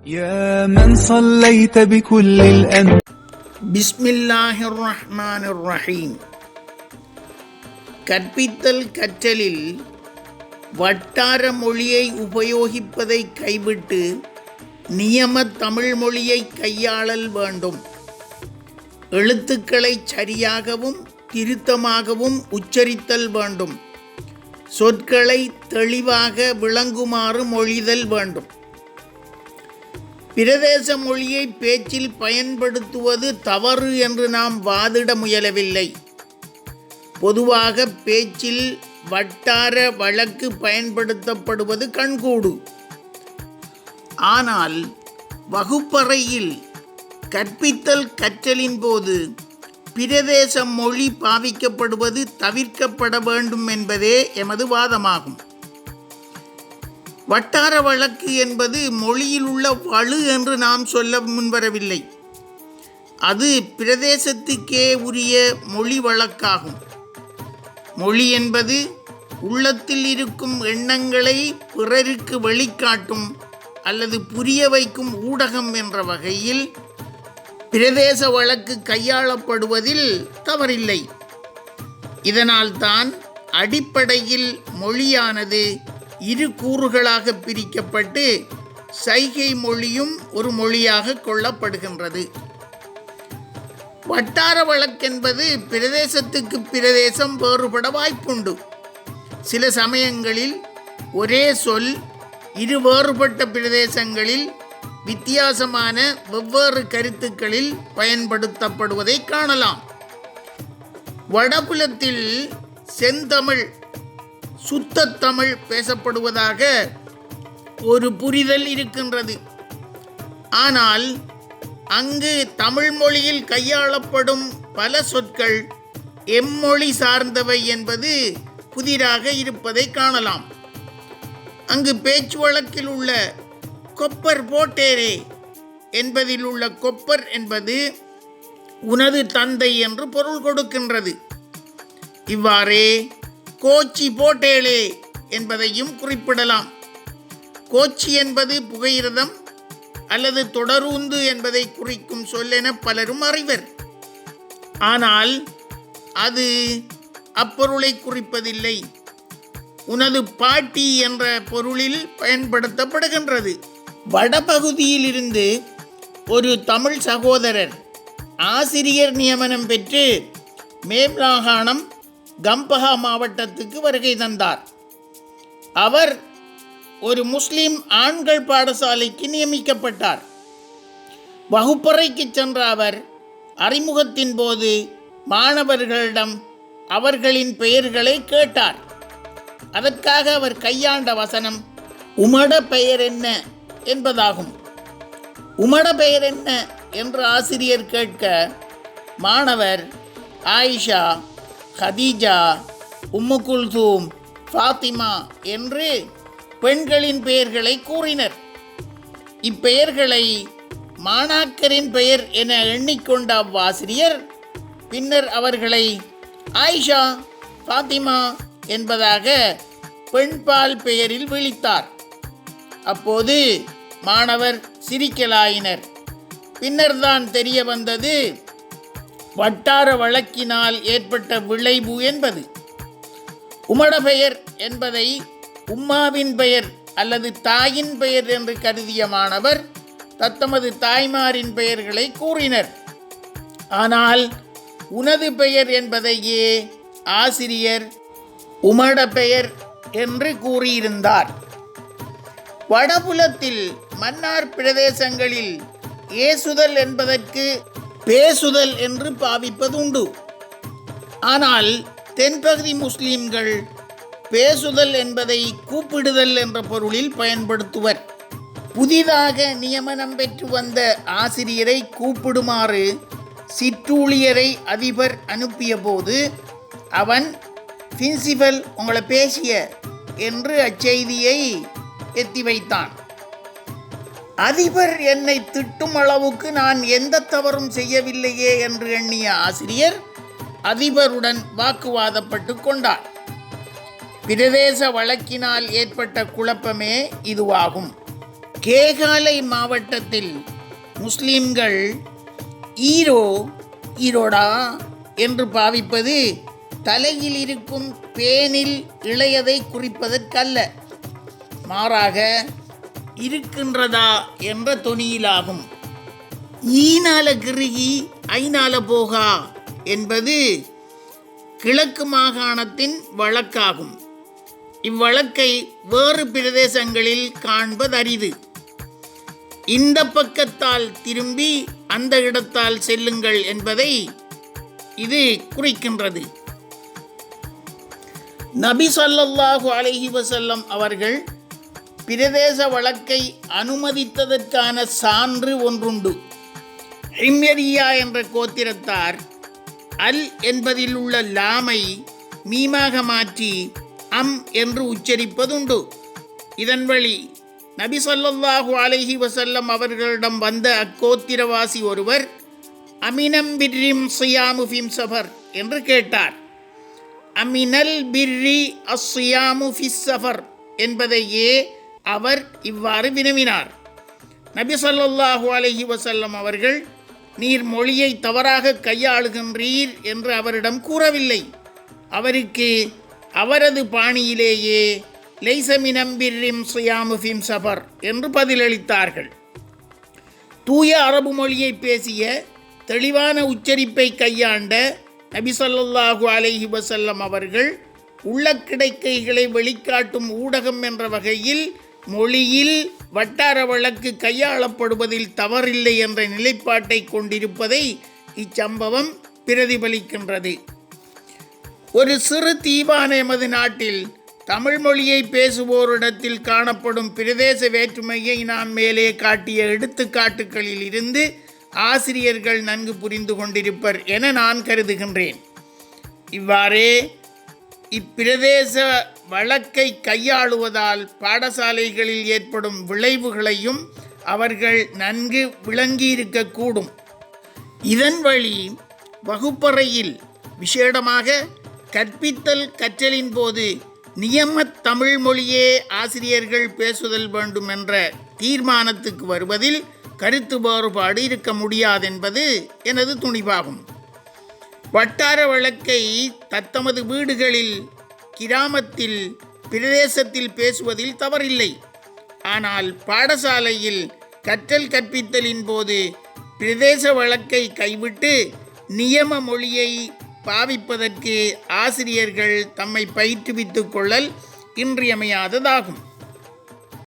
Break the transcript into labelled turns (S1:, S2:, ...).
S1: يا من صليت بكل الأنبياء
S2: பிஸ்மில்லாஹிர் ரஹ்மானிர் ரஹீம் கற்பித்தல் கற்றலில் வட்டார மொழியை உபயோகிப்பதை கைவிட்டு நியம தமிழ் மொழியை கையாளல் வேண்டும் எழுத்துக்களை சரியாகவும் திருத்தமாகவும் உச்சரித்தல் வேண்டும் சொற்களை தெளிவாக விளங்குமாறு மொழிதல் வேண்டும் பிரதேச மொழியை பேச்சில் பயன்படுத்துவது தவறு என்று நாம் வாதிட முயலவில்லை. பொதுவாக பேச்சில் வட்டார வழக்கு பயன்படுத்தப்படுவது கண்கூடு. ஆனால் வகுப்பறையில் கற்பித்தல் கற்றலின் போது பிரதேச மொழி பாவிக்கப்படுவது தவிர்க்கப்பட வேண்டும் என்பதே எமது வாதமாகும். வட்டார வழக்கு என்பது மொழியில் உள்ள வலு என்று நாம் சொல்ல முன்வரவில்லை. அது பிரதேசத்துக்கே உரிய மொழி வழக்காகும். மொழி என்பது உள்ளத்தில் இருக்கும் எண்ணங்களை பிறருக்கு வெளிக்காட்டும் அல்லது புரிய வைக்கும் ஊடகம் என்ற வகையில் பிரதேச வழக்கு கையாளப்படுவதில் தவறில்லை. இதனால்தான் அடிப்படையில் மொழியானது இரு கூறுகளாக பிரிக்கப்பட்டு சைகை மொழியும் ஒரு மொழியாக கொள்ளப்படுகின்றது. வட்டார வழக்கென்பது பிரதேசத்துக்கு பிரதேசம் வேறுபட வாய்ப்புண்டு. சில சமயங்களில் ஒரே சொல் இரு வேறுபட்ட பிரதேசங்களில் வித்தியாசமான வெவ்வேறு கருத்துக்களில் பயன்படுத்தப்படுவதை காணலாம். வடபுலத்தில் செந்தமிழ் சுத்த தமிழ் பேசப்படுவதாக ஒரு புரிதல் இருக்கின்றது. ஆனால் அங்கு தமிழ் மொழியில் கையாளப்படும் பல சொற்கள் எம்மொழி சார்ந்தவை என்பது புதிராக இருப்பதை காணலாம். அங்கு பேச்சு வழக்கில் உள்ள கொப்பர் போட்டேரே என்பதில் உள்ள கொப்பர் என்பது உனது தந்தை என்று பொருள் கொடுக்கின்றது. இவ்வாறே கோச்சி போட்டேலே என்பதையும் குறிப்பிடலாம். கோச்சி என்பது புகையிரதம் அல்லது தொடரூந்து என்பதை குறிக்கும் சொல்லென பலரும் அறிவர். ஆனால் அது அப்பொருளை குறிப்பதில்லை. உனது பாட்டி என்ற பொருளில் பயன்படுத்தப்படுகின்றது. வடபகுதியிலிருந்து ஒரு தமிழ் சகோதரர் ஆசிரியர் நியமனம் பெற்று மேம்லாகாணம் கம்பஹா மாவட்டத்துக்கு வருகை தந்தார். அவர் ஒரு முஸ்லீம் ஆண்கள் பாடசாலைக்கு நியமிக்கப்பட்டார். வகுப்பறைக்கு சென்ற அவர் அறிமுகத்தின் போது மாணவர்களிடம் அவர்களின் பெயர்களை கேட்டார். அதற்காக அவர் கையாண்ட வசனம் உமட பெயர் என்ன? என்பதாகும். உமட பெயர் என்ன? என்று ஆசிரியர் கேட்க மாணவர் ஆயிஷா கதீஜா உம்மு குல்தூம் ஃபாத்திமா என்று பெண்களின் பெயர்களை கூறினர். இப்பெயர்களை மாணாக்கரின் பெயர் என எண்ணிக்கொண்ட அவ்வாசிரியர் பின்னர் அவர்களை ஆயிஷா ஃபாத்திமா என்பதாக பெண்பால் பெயரில் விழித்தார் அப்போது மாணவர் சிரிக்கலாயினர். பின்னர்தான் தெரிய வந்தது வட்டார வழக்கினால் ஏற்பட்ட விளைவு என்பது. உமட பெயர் என்பதை உம்மாவின் பெயர் அல்லது தாயின் பெயர் என்று கருதிய மாணவர் தத்தமது தாய்மாரின் பெயர்களை கூறினர். ஆனால் உனது பெயர் என்பதையே ஆசிரியர் உமட பெயர் என்று கூறியிருந்தார். வடபுலத்தில் மன்னார் பிரதேசங்களில் ஏசுதல் என்பதற்கு பேசுதல் என்று பாவிப்பதுண்டு. ஆனால் தென்பகுதி முஸ்லீம்கள் பேசுதல் என்பதை கூப்பிடுதல் என்ற பொருளில் பயன்படுத்துவர். புதிதாக நியமனம் பெற்று வந்த ஆசிரியரை கூப்பிடுமாறு சிற்றூழியரை அதிபர் அனுப்பிய போது அவன் பிரின்சிபல் உங்களை பேசிய என்று அச்செய்தியை எத்தி வைத்தான். அதிபர் என்னை திட்டும் அளவுக்கு நான் எந்த தவறும் செய்யவில்லையே என்று எண்ணிய ஆசிரியர் அதிபருடன் வாக்குவாதப்பட்டு கொண்டார். பிரதேச வழக்கினால் ஏற்பட்ட குழப்பமே இதுவாகும். கேகாலை மாவட்டத்தில் முஸ்லிம்கள் ஈரோ ஈரோடா என்று பாவிப்பது தலையில் இருக்கும் பேனில் இளையதை குறிப்பதற்கல்ல. மாறாக இருக்கின்றதா என்ற தொனியிலாகும். ஈனால கிருகி ஐநால போகா என்பது கிழக்கு மாகாணத்தின் வழக்காகும். இவ்வழக்கை வேறு பிரதேசங்களில் காண்பதரிது. இந்த பக்கத்தால் திரும்பி அந்த இடத்தால் செல்லுங்கள் என்பதை இது குறிக்கின்றது. நபி ஸல்லல்லாஹு அலஹி வசல்லம் அவர்கள் பிரதேச வழக்கை அனுமதித்ததற்கான சான்று ஒன்றுண்டு. ஹிம்யரியா என்ற கோத்திரத்தார் அல் என்பதில் உள்ள லாமை மீமாக மாற்றி அம் என்று உச்சரிப்பதுண்டு. இதன் வழி நபி ஸல்லல்லாஹு அலைஹி வசல்லம் அவர்களிடம் வந்த அக்கோத்திரவாசி ஒருவர் அமினம் பிர்ரிம் சுயாமு ஃபிம் சஃபர் என்று கேட்டார். அமினல் பிர்ரி அஸ்யாமு ஃபிஸ் சஃபர் என்பதையே அவர் இவ்வாறு வினவினார். நபி சொல்லாஹு அலஹி வசல்லம் அவர்கள் நீர் மொழியை தவறாக கையாளுகின்றீர் என்று அவரிடம் கூறவில்லை. அவருக்கு அவரது பாணியிலேயே லைசமினம்பிர்ரிம் சுயாமுஃபிம் சபர் என்று பதிலளித்தார்கள். தூய அரபு மொழியை பேசிய தெளிவான உச்சரிப்பை கையாண்ட நபிசல்லாஹு ஸல்லல்லாஹு அலைஹி அவர்கள் உள்ள கிடைக்கைகளை வெளிக்காட்டும் ஊடகம் என்ற வகையில் மொழியில் வட்டார வழக்கு கையாளப்படுவதில் தவறில்லை என்ற நிலைப்பாட்டை கொண்டிருப்பதை இச்சம்பவம் பிரதிபலிக்கின்றது. ஒரு சிறு தீவான எமது நாட்டில் தமிழ் மொழியை பேசுவோரிடத்தில் காணப்படும் பிரதேச வேற்றுமையை நான் மேலே காட்டிய எடுத்துக்காட்டுகளில் இருந்து ஆசிரியர்கள் நன்கு புரிந்து கொண்டிருப்பர் என நான் கருதுகின்றேன். இவ்வாறே இப்பிரதேச வழக்கை கையாளுவதால் பாடசாலைகளில் ஏற்படும் விளைவுகளையும் அவர்கள் நன்கு விளங்கியிருக்கக்கூடும். இதன் வழி வகுப்பறையில் விசேடமாக கற்பித்தல் கற்றலின் போது நியமத் தமிழ் மொழியே ஆசிரியர்கள் பேசுதல் வேண்டும் என்ற தீர்மானத்துக்கு வருவதில் கருத்து வேறுபாடு இருக்க முடியாதென்பது எனது துணிவாகும் வட்டார வழக்கை தத்தமது வீடுகளில் கிராமத்தில் பிரதேசத்தில் பேசுவதில் தவறில்லை. ஆனால் பாடசாலையில் கற்றல் கற்பித்தலின் போது பிரதேச வழக்கை கைவிட்டு நியம மொழியை பாவிப்பதற்கு ஆசிரியர்கள் தம்மை பயிற்றுவித்துக் கொள்ளல் இன்றியமையாததாகும்.